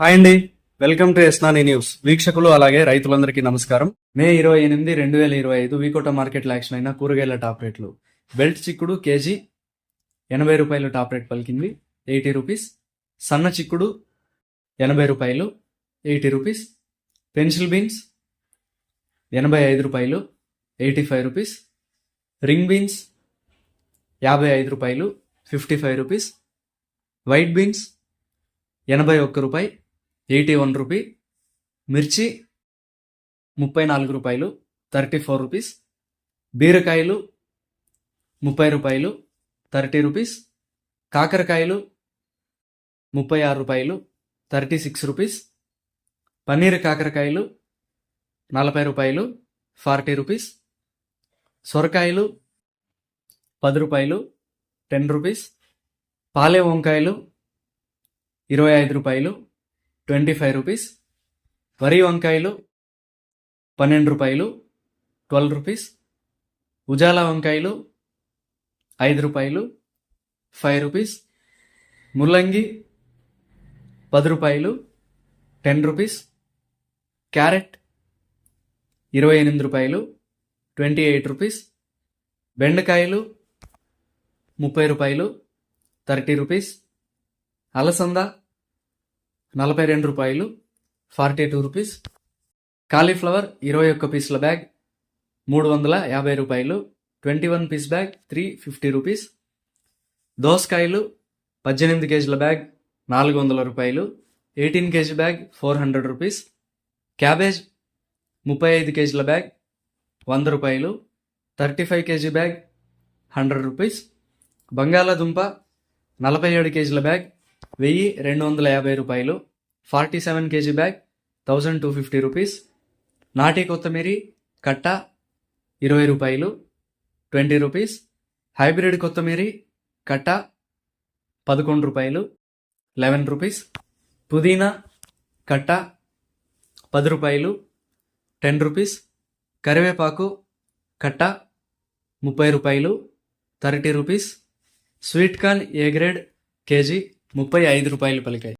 Hi అండి. Welcome to ఎస్నాని news. వీక్షకులు అలాగే రైతులందరికీ నమస్కారం. మే ఇరవై ఎనిమిది రెండు వేల ఇరవై ఐదు వీకోట మార్కెట్లో యాక్షన్ అయిన కూరగాయల టాప్ రేట్లు. బెల్ట్ చిక్కుడు కేజీ ఎనభై రూపాయలు టాప్ రేట్ పలికింది ఎయిటీ రూపీస్. సన్న చిక్కుడు ఎనభై రూపాయలు ఎయిటీ రూపీస్. పెన్సిల్ బీన్స్ ఎనభై ఐదు రూపాయలు eighty five rupees. Ring beans యాభై ఐదు రూపాయలు fifty five rupees. White beans ఎనభై ఒక్క రూపాయి ఎయిటీ వన్ రూపీ. మిర్చి ముప్పై నాలుగు రూపాయలు. Thirty four rupees. బీరకాయలు ముప్పై రూపాయలు. Thirty rupees. కాకరకాయలు ముప్పై ఆరు రూపాయలు. Thirty six rupees. పన్నీర్ కాకరకాయలు నలభై రూపాయలు. Forty rupees. సొరకాయలు పది రూపాయలు. Ten rupees. పాలే వంకాయలు ఇరవై ఐదు రూపాయలు. Twenty five rupees. వరి వంకాయలు పన్నెండు రూపాయలు ట్వెల్వ్ రూపీస్. ఉజాలా వంకాయలు ఐదు రూపాయలు ఫైవ్ రూపీస్. ముల్లంగి పది రూపాయలు టెన్ రూపీస్. క్యారెట్ ఇరవై ఎనిమిది రూపాయలు ట్వంటీ ఎయిట్ రూపీస్. బెండకాయలు ముప్పై రూపాయలు థర్టీ రూపీస్. అలసంద నలభై రెండు రూపాయలు ఫార్టీ టూ రూపీస్. కాలీఫ్లవర్ ఇరవై ఒక్క పీసుల బ్యాగ్ మూడు వందల యాభై రూపాయలు twenty one piece bag three fifty rupees. దోసకాయలు పద్దెనిమిది కేజీల బ్యాగ్ నాలుగు వందల రూపాయలు eighteen kg bag four hundred rupees. Cabbage ముప్పై ఐదు కేజీల బ్యాగ్ వంద రూపాయలు thirty five kg bag hundred rupees. బంగాళాదుంప నలభై ఏడు కేజీల బ్యాగ్ వెయ్యి రెండు వందల యాభై రూపాయలు. Forty seven kg bag thousand two fifty rupees. నాటి కొత్తిమీరి కట్ట ఇరవై రూపాయలు. Twenty rupees. హైబ్రిడ్ కొత్తిమీరి కట్ట పదకొండు రూపాయలు. Eleven rupees. పుదీనా కట్ట పది రూపాయలు. Ten rupees. కరివేపాకు కట్ట ముప్పై రూపాయలు. Thirty rupees. Sweet corn A grade kg? ముప్పై ఐదు రూపాయలు పలికాయి.